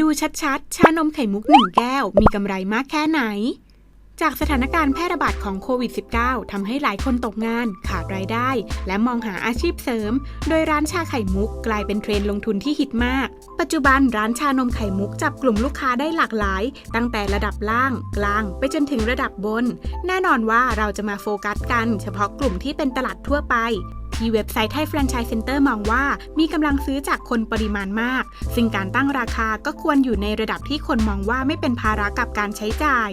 ดูชัดๆ ชานมไข่มุกหนึ่งแก้ว มีกำไรมากแค่ไหน จากสถานการณ์แพร่ระบาดของโควิด -19 ทำให้หลายคนตกงาน ขาดรายได้ และมองหาอาชีพเสริม โดยร้านชาไข่มุกกลายเป็นเทรนด์ลงทุนที่ฮิตมาก ปัจจุบันร้านชานมไข่มุกจับกลุ่มลูกค้าได้หลากหลาย ตั้งแต่ระดับล่าง กลาง ไปจนถึงระดับบน แน่นอนว่าเราจะมาโฟกัสกัน เฉพาะกลุ่มที่เป็นตลาดทั่วไป ที่เว็บไซต์ไทยแฟรนไชส์เซ็นเตอร์มองว่า มีกำลังซื้อจากคนปริมาณมาก ซึ่งการตั้งราคาก็ควรอยู่ในระดับที่คนมองว่าไม่เป็นภาระกับการใช้จ่าย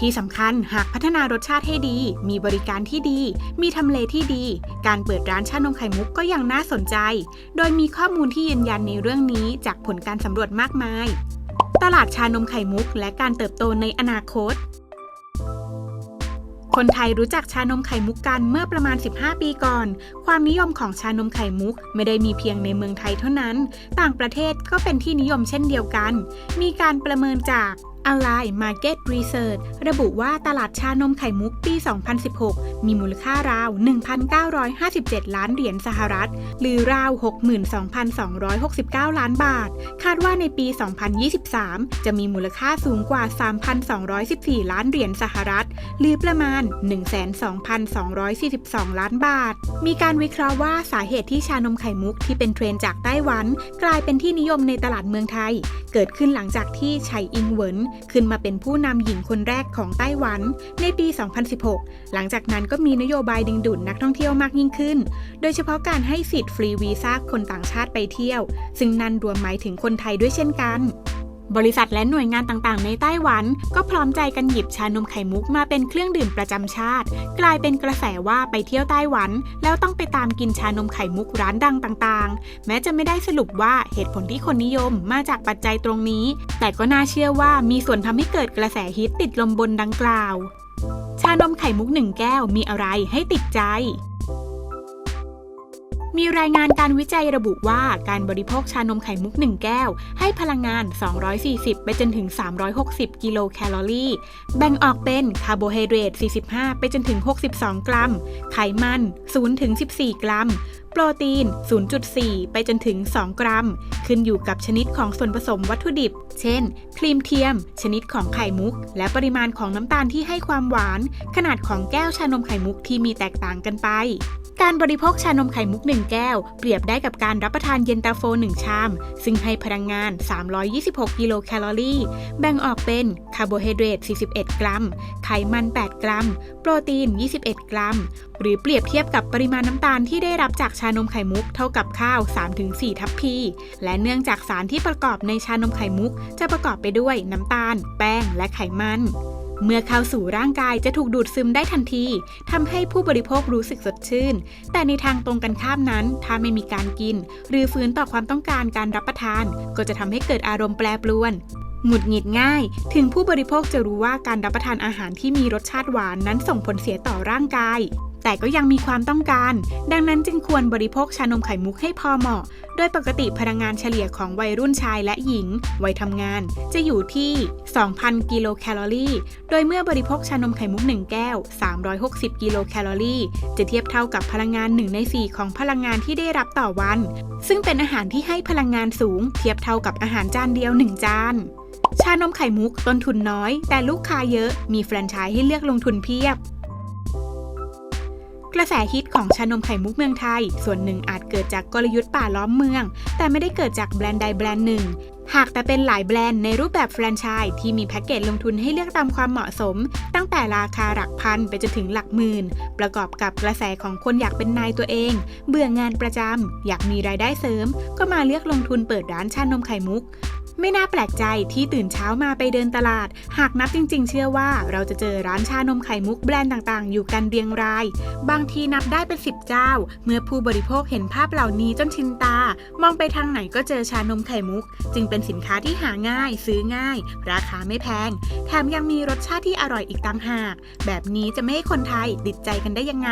ที่สำคัญหากพัฒนารสชาติให้ดี มีบริการที่ดี มีทำเลที่ดี การเปิดร้านชานมไข่มุกก็ยังน่าสนใจ โดยมีข้อมูลที่ยืนยันในเรื่องนี้จากผลการสำรวจมากมาย ตลาดชานมไข่มุก และการเติบโตในอนาคต คนไทยรู้จักชานมไข่มุกกันเมื่อประมาณ 15 ปีก่อน ความนิยมของชานมไข่มุกไม่ได้มีเพียงในเมืองไทยเท่านั้น ต่างประเทศก็เป็นที่นิยมเช่นเดียวกัน มีการประเมินจาก Align Market Research ระบุว่าตลาดชานมไข่มุกปี 2016 มีมูลค่าราว 1,957 ล้านเหรียญสหรัฐ หรือราว 62,269 ล้านบาท คาดว่าในปี 2023 จะมีมูลค่าสูงกว่า 3,214 ล้านเหรียญสหรัฐ หรือประมาณ12,242 ล้านบาท มีการวิเคราะห์ว่าสาเหตุที่ชานมไข่มุกที่เป็นเทรนจากไต้หวัน กลายเป็นที่นิยมในตลาดเมืองไทย เกิดขึ้นหลังจากที่ไฉอิงเหวินขึ้นมาเป็นผู้นำหญิงคนแรกของไต้หวันในปี 2016 หลังจากนั้นก็มีนโยบายดึงดูดนักท่องเที่ยวมากยิ่งขึ้น โดยเฉพาะการให้สิทธิ์ฟรีวีซ่าคนต่างชาติไปเที่ยว ซึ่งนั่นรวมหมายถึงคนไทยด้วยเช่นกัน บริษัทและหน่วยงานต่างๆ ในไต้หวัน ก็พร้อมใจกันหยิบชานมไข่มุกมาเป็นเครื่องดื่มประจำชาติ กลายเป็นกระแสว่าไปเที่ยวไต้หวัน แล้วต้องไปตามกินชานมไข่มุกร้านดังต่างๆ แม้จะไม่ได้สรุปว่าเหตุผลที่คนนิยมมาจากปัจจัยตรงนี้ แต่ก็น่าเชื่อว่ามีส่วนทำให้เกิดกระแสฮิตติดลมบนดังกล่าว ชานมไข่มุกหนึ่งแก้วมีอะไรให้ติดใจ มีรายงานการวิจัยระบุว่าการบริโภคชานมไข่มุก 1 แก้ว ให้พลังงาน 240 ไปจนถึง 360 กิโลแคลอรี่ แบ่งออกเป็นคาร์โบไฮเดรต 45 ไปจนถึง 62 กรัม ไขมัน0ถึง14 กรัม โปรตีน 0.4 ไปจนถึง 2 กรัม ขึ้นอยู่กับชนิดของส่วนผสมวัตถุดิบ เช่น ครีมเทียม ชนิดของไข่มุก และปริมาณของน้ำตาลที่ให้ความหวาน ขนาดของแก้วชานมไข่มุกที่มีแตกต่างกันไปการบริโภคชานมไข่มุก 1 แก้ว เปรียบได้กับการรับประทานเย็นตาโฟ 1 ชาม ซึ่งให้พลังงาน 326 กิโลแคลอรี่ แบ่งออกเป็นคาร์โบไฮเดรต 41 กรัม ไขมัน 8 กรัม โปรตีน 21 กรัม หรือเปรียบเทียบกับปริมาณน้ำตาลที่ได้รับจากชานมไข่มุกเท่ากับข้าว 3-4 ทัพพี และเนื่องจากสารที่ประกอบในชานมไข่มุก จะประกอบไปด้วยน้ำตาล แป้ง และไขมัน เมื่อเข้าสู่ร่างกายจะถูกดูดซึมได้ทันทีทำให้ผู้บริโภครู้สึกสดชื่น แต่ในทางตรงกันข้ามนั้น ถ้าไม่มีการกิน หรือฟื้นต่อความต้องการการรับประทาน ก็จะทำให้เกิดอารมณ์แปรปรวนหงุดหงิดง่าย ถึงผู้บริโภคจะรู้ว่าการรับประทานอาหารที่มีรสชาติหวานนั้นส่งผลเสียต่อร่างกาย แต่ก็ยังมีความต้องการ ดังนั้นจึงควรบริโภคชานมไข่มุกให้พอเหมาะ โดยปกติพลังงานเฉลี่ยของวัยรุ่นชายและหญิง วัยทำงาน จะอยู่ที่ 2,000 กิโลแคลอรี่ โดยเมื่อบริโภคชานมไข่มุก 1 แก้ว 360 กิโลแคลอรี่ จะเทียบเท่ากับพลังงาน 1 ใน 4 ของพลังงานที่ได้รับต่อวัน ซึ่งเป็นอาหารที่ให้พลังงานสูง เทียบเท่ากับอาหารจานเดียว 1 จานชานมไข่มุกต้นทุนน้อย แต่ลูกค้าเยอะ มีแฟรนไชส์ให้เลือกลงทุนเพียบ กระแสฮิตของชานมไข่มุกเมืองไทย ส่วนหนึ่งอาจเกิดจากกลยุทธ์ป่าล้อมเมือง แต่ไม่ได้เกิดจากแบรนด์ใดแบรนด์หนึ่ง หากแต่เป็นหลายแบรนด์ในรูปแบบแฟรนไชส์ที่มีแพ็กเกจลงทุนให้เลือกตามความเหมาะสม ตั้งแต่ราคาหลักพันไปจนถึงหลักหมื่น ประกอบกับกระแสของคนอยากเป็นนายตัวเอง เบื่องานประจำอยากมีรายได้เสริม ก็มาเลือกลงทุนเปิดร้านชานมไข่มุก ไม่น่าแปลกใจที่ตื่นเช้ามาไปเดินตลาด หากนับจริง ๆ เชื่อว่าเราจะเจอร้านชานมไข่มุกแบรนด์ต่างๆ อยู่กันเรียงราย บางทีนับได้เป็นสิบเจ้า เมื่อผู้บริโภคเห็นภาพเหล่านี้จนชินตา มองไปทางไหนก็เจอชานมไข่มุก จึงเป็นสินค้าที่หาง่าย ซื้อง่าย ราคาไม่แพง แถมยังมีรสชาติที่อร่อยอีกต่างหาก แบบนี้จะไม่ให้คนไทยติดใจกันได้ยังไง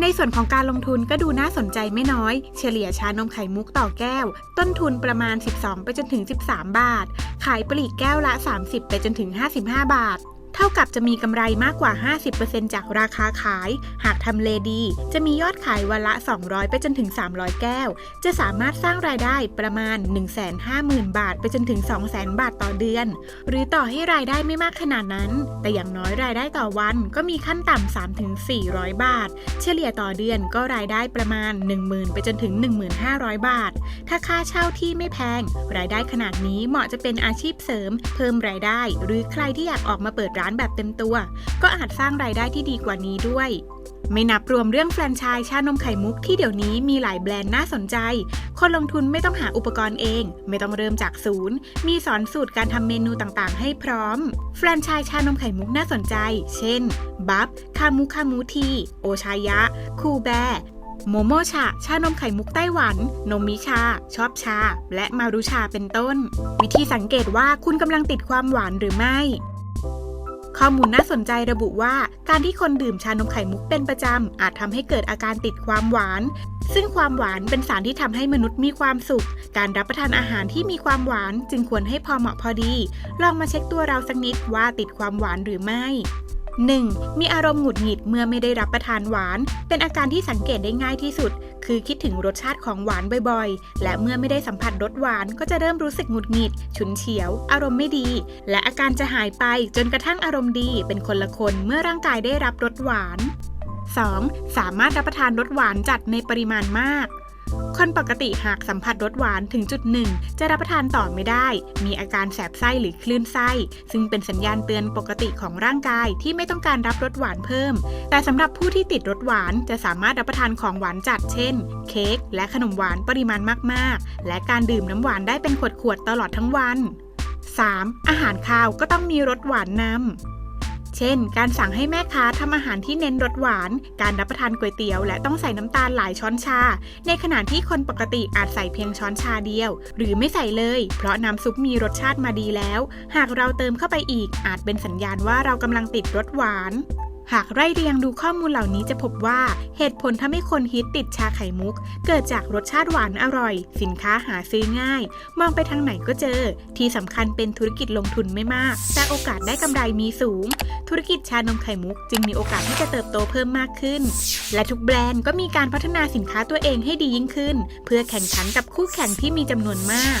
ในส่วนของการลงทุนก็ดูน่าสนใจไม่น้อย เฉลี่ยชานมไข่มุกต่อแก้ว ต้นทุนประมาณ 12 ไปจนถึง 13 บาท ขายปลีกแก้วละ 30 ไปจนถึง 55 บาท เท่ากับจะมีกำไรมากกว่า 50%จากราคาขาย หากทำเลดี จะมียอดขายวันละ 200 ไปจนถึง 300 แก้ว จะสามารถสร้างรายได้ประมาณ 150,000 บาท ไปจนถึง 200,000 บาทต่อเดือน หรือต่อให้รายได้ไม่มากขนาดนั้น แต่อย่างน้อยรายได้ต่อวันก็มีขั้นต่ำ 3-400 บาท เฉลี่ยต่อเดือนก็รายได้ประมาณ 10,000 ไปจนถึง 1500 บาท ถ้าค่าเช่าที่ไม่แพง รายได้ขนาดนี้เหมาะจะเป็นอาชีพเสริม เพิ่มรายได้ หรือใครที่อยากออกมาเปิดร้านแบบเต็มตัว ก็อาจสร้างรายได้ที่ดีกว่านี้ด้วย ไม่นับรวมเรื่องแฟรนไชส์ชานมไข่มุกที่เดี๋ยวนี้มีหลายแบรนด์น่าสนใจ คนลงทุนไม่ต้องหาอุปกรณ์เอง ไม่ต้องเริ่มจากศูนย์ มีสอนสูตรการทำเมนูต่างๆ ให้พร้อม แฟรนไชส์ชานมไข่มุกน่าสนใจ เช่น บัฟ คามูคามูที โอชายะ คูแบโมโมชา ชานมไข่มุกไต้หวัน นมมิชา ชอบชา และมารุชาเป็นต้น วิธีสังเกตว่าคุณกำลังติดความหวานหรือไม่ ข้อมูลน่าสนใจระบุว่า การที่คนดื่มชานมไข่มุกเป็นประจำ อาจทำให้เกิดอาการติดความหวาน ซึ่งความหวานเป็นสารที่ทำให้มนุษย์มีความสุข การรับประทานอาหารที่มีความหวานจึงควรให้พอเหมาะพอดี ลองมาเช็คตัวเราสักนิดว่าติดความหวานหรือไม่ 1. มีอารมณ์หงุดหงิดเมื่อไม่ได้รับประทานหวาน เป็นอาการที่สังเกตได้ง่ายที่สุด คือคิดถึงรสชาติของหวานบ่อยๆ และเมื่อไม่ได้สัมผัสรสหวานก็จะเริ่มรู้สึกหงุดหงิด ฉุนเฉียว อารมณ์ไม่ดี และอาการจะหายไปจนกระทั่งอารมณ์ดีเป็นคนละคนเมื่อร่างกายได้รับรสหวาน 2. สามารถรับประทานรสหวานจัดในปริมาณมาก คนปกติหากสัมผัสรสหวานถึงจุดหนึ่งจะรับประทานต่อไม่ได้ มีอาการแสบไส้หรือคลื่นไส้ ซึ่งเป็นสัญญาณเตือนปกติของร่างกายที่ไม่ต้องการรับรสหวานเพิ่ม แต่สำหรับผู้ที่ติดรสหวานจะสามารถรับประทานของหวานจัดเช่น เค้กและขนมหวานปริมาณมากๆ และการดื่มน้ำหวานได้เป็นขวดๆตลอดทั้งวัน 3. อาหารคาวก็ต้องมีรสหวานนำ เช่น การสั่งให้แม่ค้าทำอาหารที่เน้นรสหวาน การรับประทานก๋วยเตี๋ยว และต้องใส่น้ำตาลหลายช้อนชา ในขณะที่คนปกติอาจใส่เพียงช้อนชาเดียว หรือไม่ใส่เลย เพราะน้ำซุปมีรสชาติมาดีแล้ว หากเราเติมเข้าไปอีกอาจเป็นสัญญาณว่าเรากำลังติดรสหวาน หากไล่เรียงดูข้อมูลเหล่านี้จะพบว่าเหตุผลทำให้คนฮิตติดชาไข่มุก เกิดจากรสชาติหวานอร่อย สินค้าหาซื้อง่าย มองไปทางไหนก็เจอ ที่สำคัญเป็นธุรกิจลงทุนไม่มาก แต่โอกาสได้กำไรมีสูง ธุรกิจชานมไข่มุก จึงมีโอกาสที่จะเติบโตเพิ่มมากขึ้น และทุกแบรนด์ก็มีการพัฒนาสินค้าตัวเองให้ดียิ่งขึ้น เพื่อแข่งขันกับคู่แข่งที่มีจำนวนมาก